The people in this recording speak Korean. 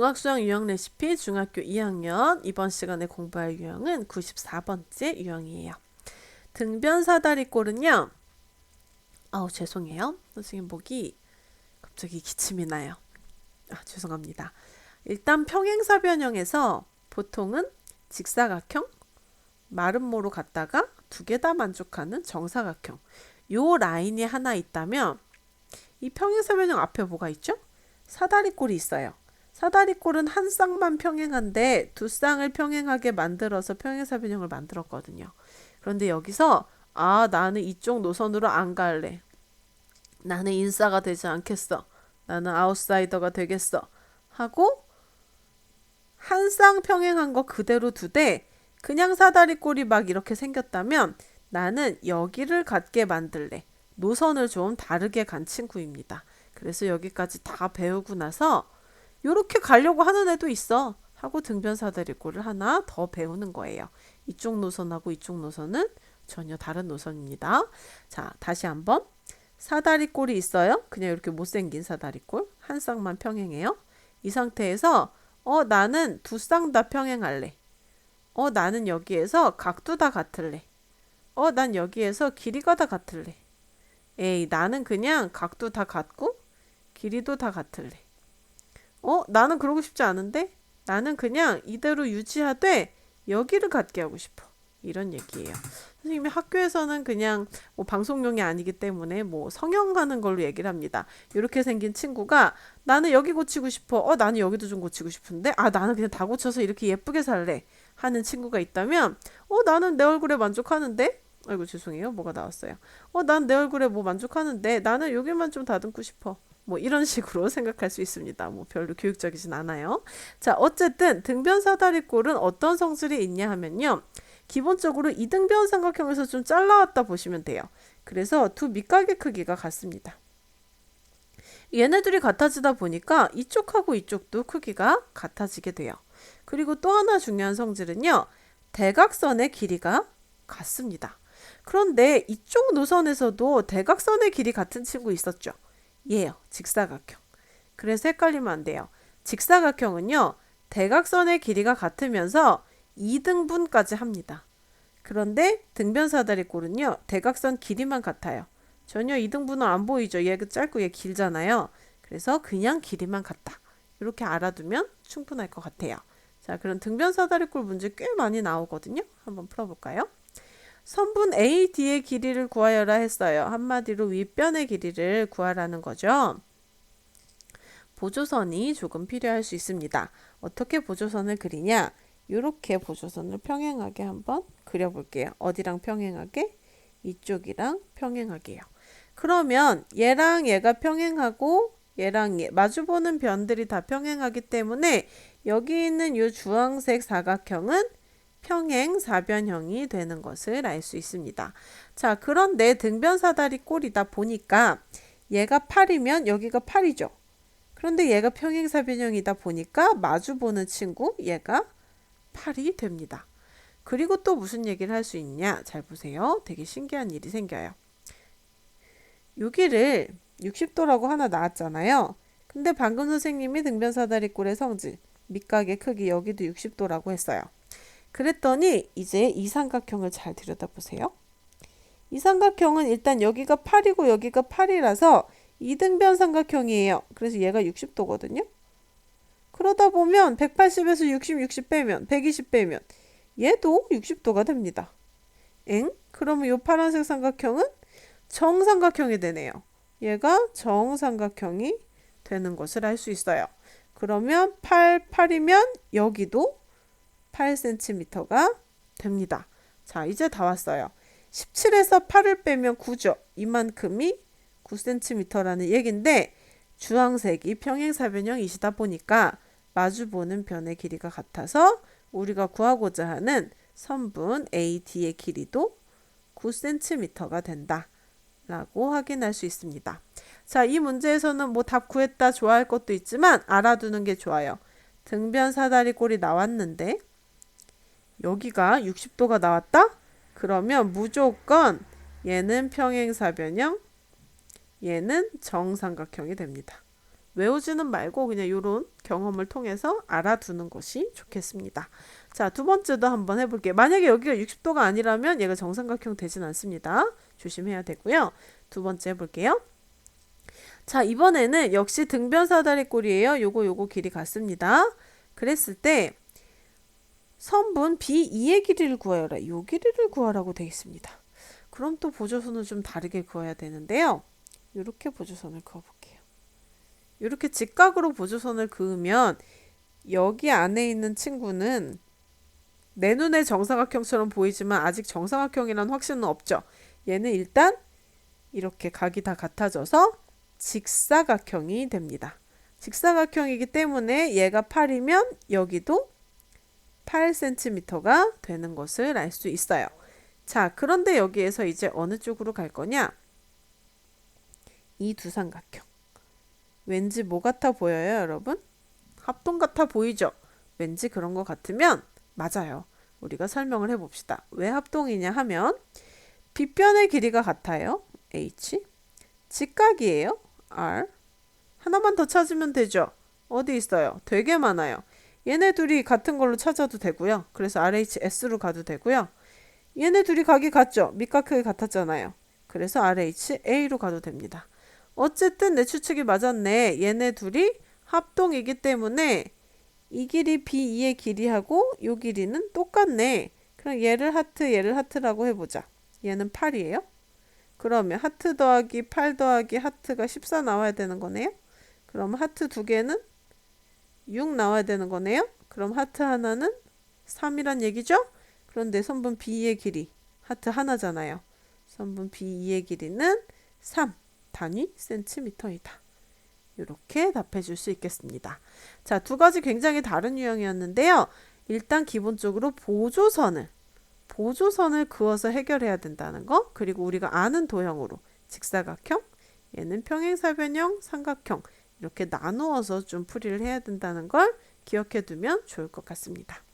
중학수영 유형 레시피 중학교 2학년 이번 시간에 공부할 유형은 94번째 유형이에요. 등변 사다리꼴은요. 아우 죄송해요. 선생님 보기 갑자기 기침이 나요. 아 죄송합니다. 일단 평행사 변형에서 보통은 직사각형, 마름모로 갔다가 두 개 다 만족하는 정사각형. 요 라인이 하나 있다면 이 평행사 변형 앞에 뭐가 있죠? 사다리꼴이 있어요. 사다리꼴은 한 쌍만 평행한데 두 쌍을 평행하게 만들어서 평행사변형을 만들었거든요. 그런데 여기서 아 나는 이쪽 노선으로 안 갈래. 나는 인싸가 되지 않겠어. 나는 아웃사이더가 되겠어. 하고 한 쌍 평행한 거 그대로 두되 그냥 사다리꼴이 막 이렇게 생겼다면 나는 여기를 갖게 만들래. 노선을 좀 다르게 간 친구입니다. 그래서 여기까지 다 배우고 나서 이렇게 가려고 하는 애도 있어. 하고 등변 사다리꼴을 하나 더 배우는 거예요. 이쪽 노선하고 이쪽 노선은 전혀 다른 노선입니다. 자, 다시 한번. 사다리꼴이 있어요. 그냥 이렇게 못생긴 사다리꼴. 한 쌍만 평행해요. 이 상태에서 어, 나는 두 쌍 다 평행할래. 어, 나는 여기에서 각도 다 같을래. 어, 난 여기에서 길이가 다 같을래. 에이, 나는 그냥 각도 다 같고 길이도 다 같을래. 어, 나는 그러고 싶지 않은데? 나는 그냥 이대로 유지하되 여기를 갖게 하고 싶어. 이런 얘기예요. 선생님이 학교에서는 그냥 뭐 방송용이 아니기 때문에 뭐 성형하는 걸로 얘기를 합니다. 이렇게 생긴 친구가 나는 여기 고치고 싶어. 어, 나는 여기도 좀 고치고 싶은데. 아, 나는 그냥 다 고쳐서 이렇게 예쁘게 살래. 하는 친구가 있다면, 어, 나는 내 얼굴에 만족하는데? 아이고, 죄송해요. 뭐가 나왔어요. 어, 난 내 얼굴에 뭐 만족하는데 나는 여기만 좀 다듬고 싶어. 뭐 이런 식으로 생각할 수 있습니다. 뭐 별로 교육적이진 않아요. 자, 어쨌든 등변 사다리꼴은 어떤 성질이 있냐 하면요. 기본적으로 이등변 삼각형에서 좀 잘라왔다 보시면 돼요. 그래서 두 밑각의 크기가 같습니다. 얘네들이 같아지다 보니까 이쪽하고 이쪽도 크기가 같아지게 돼요. 그리고 또 하나 중요한 성질은요. 대각선의 길이가 같습니다. 그런데 이쪽 노선에서도 대각선의 길이 같은 친구 있었죠. 얘요. 직사각형. 그래서 헷갈리면 안 돼요. 직사각형은요. 대각선의 길이가 같으면서 2등분까지 합니다. 그런데 등변사다리꼴은요. 대각선 길이만 같아요. 전혀 2등분은 안 보이죠. 얘가 짧고 얘 길잖아요. 그래서 그냥 길이만 같다. 이렇게 알아두면 충분할 것 같아요. 자, 그럼 등변사다리꼴 문제 꽤 많이 나오거든요. 한번 풀어볼까요? 선분 AD의 길이를 구하여라 했어요. 한마디로 윗변의 길이를 구하라는 거죠. 보조선이 조금 필요할 수 있습니다. 어떻게 보조선을 그리냐? 이렇게 보조선을 평행하게 한번 그려볼게요. 어디랑 평행하게? 이쪽이랑 평행하게요. 그러면 얘랑 얘가 평행하고 얘랑 얘 마주보는 변들이 다 평행하기 때문에 여기 있는 이 주황색 사각형은 평행 사변형이 되는 것을 알 수 있습니다. 자, 그런데 등변 사다리 꼴이다 보니까 얘가 8이면 여기가 8이죠. 그런데 얘가 평행 사변형이다 보니까 마주 보는 친구 얘가 8이 됩니다. 그리고 또 무슨 얘기를 할 수 있냐? 잘 보세요. 되게 신기한 일이 생겨요. 여기를 60도라고 하나 나왔잖아요. 근데 방금 선생님이 등변사다리 꼴의 성질, 밑각의 크기 여기도 60도라고 했어요. 그랬더니 이제 이 삼각형을 잘 들여다보세요. 이 삼각형은 일단 여기가 8이고 여기가 8이라서 이등변 삼각형이에요. 그래서 얘가 60도거든요. 그러다 보면 180에서 60, 60 빼면 120 빼면 얘도 60도가 됩니다. 엥? 그러면 이 파란색 삼각형은 정삼각형이 되네요. 얘가 정삼각형이 되는 것을 알 수 있어요. 그러면 8, 8이면 여기도 8cm가 됩니다. 자, 이제 다 왔어요. 17에서 8을 빼면 9죠. 이만큼이 9cm라는 얘긴데 주황색이 평행사변형이시다 보니까 마주보는 변의 길이가 같아서 우리가 구하고자 하는 선분 AD의 길이도 9cm가 된다. 라고 확인할 수 있습니다. 자, 이 문제에서는 뭐 답 구했다 좋아할 것도 있지만 알아두는 게 좋아요. 등변 사다리 꼴이 나왔는데 여기가 60도가 나왔다? 그러면 무조건 얘는 평행사변형, 얘는 정삼각형이 됩니다. 외우지는 말고 그냥 이런 경험을 통해서 알아두는 것이 좋겠습니다. 자, 두 번째도 한번 해볼게요. 만약에 여기가 60도가 아니라면 얘가 정삼각형 되진 않습니다. 조심해야 되고요. 두 번째 해볼게요. 자, 이번에는 역시 등변 사다리 꼴이에요. 요거 요거 길이 같습니다. 그랬을 때 선분 B2의 길이를 구하여라. 요 길이를 구하라고 되어 있습니다. 그럼 또 보조선을 좀 다르게 그어야 되는데요. 이렇게 보조선을 그어볼게요. 이렇게 직각으로 보조선을 그으면 여기 안에 있는 친구는 내 눈에 정사각형처럼 보이지만 아직 정사각형이란 확신은 없죠. 얘는 일단 이렇게 각이 다 같아져서 직사각형이 됩니다. 직사각형이기 때문에 얘가 8이면 여기도 8cm가 되는 것을 알 수 있어요. 자, 그런데 여기에서 이제 어느 쪽으로 갈 거냐? 이 두 삼각형. 왠지 뭐 같아 보여요, 여러분? 합동 같아 보이죠? 왠지 그런 것 같으면 맞아요. 우리가 설명을 해봅시다. 왜 합동이냐 하면 빗변의 길이가 같아요. h. 직각이에요. r. 하나만 더 찾으면 되죠. 어디 있어요? 되게 많아요. 얘네 둘이 같은 걸로 찾아도 되고요. 그래서 RHS로 가도 되고요. 얘네 둘이 각이 같죠? 밑각 크기 같았잖아요. 그래서 RHA로 가도 됩니다. 어쨌든 내 추측이 맞았네. 얘네 둘이 합동이기 때문에 이 길이 B2의 길이하고 이 길이는 똑같네. 그럼 얘를 하트, 얘를 하트라고 해보자. 얘는 8이에요. 그러면 하트 더하기 8 더하기 하트가 14 나와야 되는 거네요. 그럼 하트 두 개는 6 나와야 되는 거네요. 그럼 하트 하나는 3이란 얘기죠? 그런데 선분 B의 길이 하트 하나잖아요. 선분 B2의 길이는 3 단위 센티미터이다. 이렇게 답해 줄 수 있겠습니다. 자, 두 가지 굉장히 다른 유형이었는데요. 일단 기본적으로 보조선을 보조선을 그어서 해결해야 된다는 거 그리고 우리가 아는 도형으로 직사각형 얘는 평행사변형 삼각형 이렇게 나누어서 좀 풀이를 해야 된다는 걸 기억해 두면 좋을 것 같습니다.